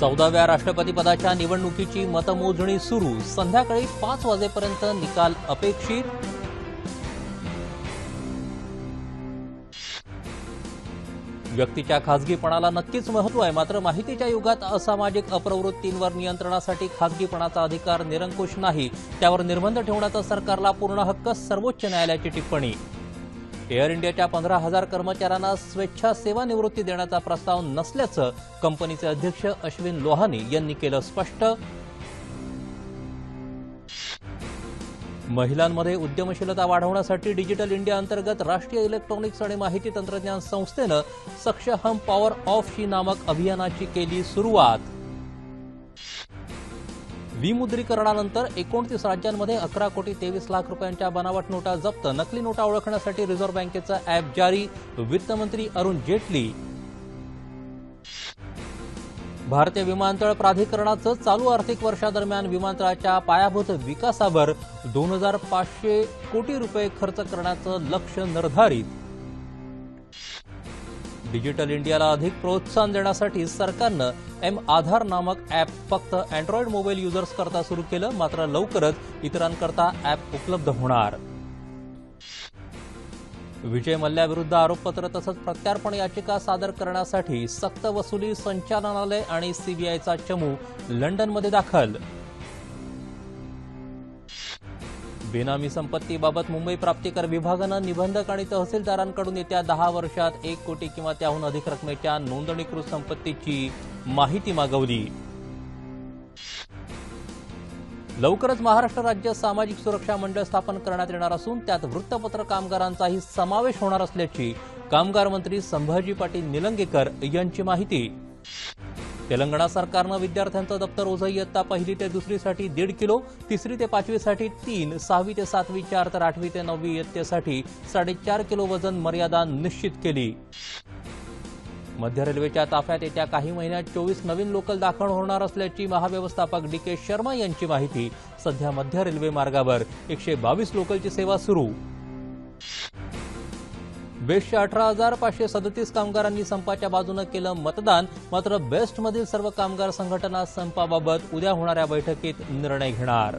चौदाव्या राष्ट्रपतीपदाच्या निवडणुकीची मतमोजणी सुरू. संध्याकाळी पाच वाजेपर्यंत निकाल अपेक्षित. व्यक्तीच्या खासगीपणाला नक्कीच महत्त्व आहे. मात्र माहितीच्या युगात असामाजिक अप्रवृत्तींवर नियंत्रणासाठी खासगीपणाचा अधिकार निरंकुश नाही. त्यावर निर्बंध ठेवण्याचा सरकारला पूर्ण हक्क सर्वोच्च न्यायालयाची टिप्पणी. एअर इंडियाच्या पंधरा हजार कर्मचाऱ्यांना स्वेच्छा सेवानिवृत्ती देण्याचा प्रस्ताव नसल्याचं कंपनीचे अध्यक्ष अश्विन लोहानी यांनी केलं स्पष्ट. महिलांमध्ये उद्यमशीलता वाढवण्यासाठी डिजिटल इंडिया अंतर्गत राष्ट्रीय इलेक्ट्रॉनिक्स आणि माहिती तंत्रज्ञान संस्थेनं सक्षम पॉवर ऑफ शी नामक अभियानाची केली सुरुवात. विमुद्रीकरणानंतर एकोणतीस राज्यांमध्ये अकरा कोटी तेवीस लाख रुपयांच्या बनावट नोटा जप्त. नकली नोटा ओळखण्यासाठी रिझर्व्ह बँकेचं अॅप जारी. वित्तमंत्री अरुण जेटली. भारतीय विमानतळ प्राधिकरणाचं चालू आर्थिक वर्षादरम्यान विमानतळाच्या पायाभूत विकासावर दोन हजार पाचशे कोटी रुपये खर्च करण्याचं लक्ष्य निर्धारित. डिजिटल इंडियाला अधिक प्रोत्साहन देण्यासाठी सरकारनं एम आधार नामक ॲप फक्त अँड्रॉइड मोबाईल युजर्स करता सुरू केलं मात्र लवकरच इतरांकरता ॲप उपलब्ध होणार. विजय मल्ल्याविरुद्ध आरोपपत्र तसंच प्रत्यार्पण याचिका सादर करण्यासाठी सक्त वसुली संचालनालय आणि सीबीआयचा चमू लंडनमध्ये दाखल. बेनामी संपत्तीबाबत मुंबई प्राप्तिकर विभागानं निबंधक आणि तहसीलदारांकडून येत्या दहा वर्षात एक कोटी किंवा त्याहून अधिक रकमेच्या नोंदणीकृत संपत्तीची माहिती मागवली. लवकरच महाराष्ट्र राज्य सामाजिक सुरक्षा मंडळ स्थापन करण्यात येणार असून त्यात वृत्तपत्र कामगारांचाही समावेश होणार असल्याची कामगार मंत्री संभाजी पाटील निलंगेकर यांची माहिती. तेलंगणा सरकारनं विद्यार्थ्यांचं दप्तर ओझं इयत्ता पहिली ते दुसरीसाठी दीड किलो तिसरी ते पाचवीसाठी तीन सहावी ते सातवी चार तर आठवी ते नववी इयत्तेसाठी साडेचार किलो वजन मर्यादा निश्चित केली. मध्य रेल्वेच्या ताफ्यात येत्या काही महिन्यात चोवीस नवीन लोकल दाखल होणार असल्याची महाव्यवस्थापक डी के शर्मा यांची माहिती. सध्या मध्य रेल्वे मार्गावर एकशे बावीस लोकलची सेवा सुरू. बेस्टच्या अठरा हजार पाचशे सदतीस कामगारांनी संपाच्या बाजूनं केलं मतदान. मात्र बेस्टमधील सर्व कामगार संघटना संपाबाबत उद्या होणाऱ्या बैठकीत निर्णय घेणार.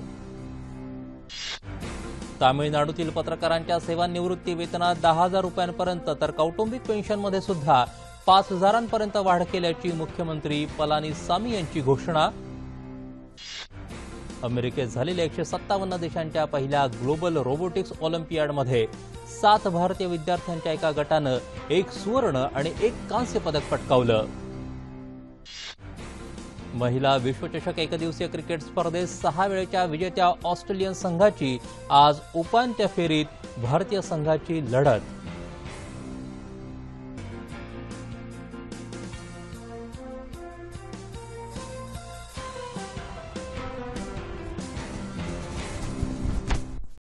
तामिळनाडूतील पत्रकारांच्या सेवानिवृत्ती वेतनात दहा हजार रुपयांपर्यंत तर कौटुंबिक पेन्शनमध्ये सुद्धा पाच हजारांपर्यंत वाढ केल्याची मुख्यमंत्री पलानीसामी यांची घोषणा. अमेरिकेत झालेल्या एकशे सत्तावन्न देशांच्या पहिल्या ग्लोबल रोबोटिक्स ऑलिम्पियाडमध्ये सात भारतीय विद्यार्थ्यांच्या एका गटानं एक सुवर्ण आणि एक कांस्य पदक पटकावलं. महिला विश्वचषक एकदिवसीय क्रिकेट स्पर्धेत सहा वेळेच्या विजेत्या ऑस्ट्रेलियन संघाची आज उपांत्य फेरीत भारतीय संघाची लढत.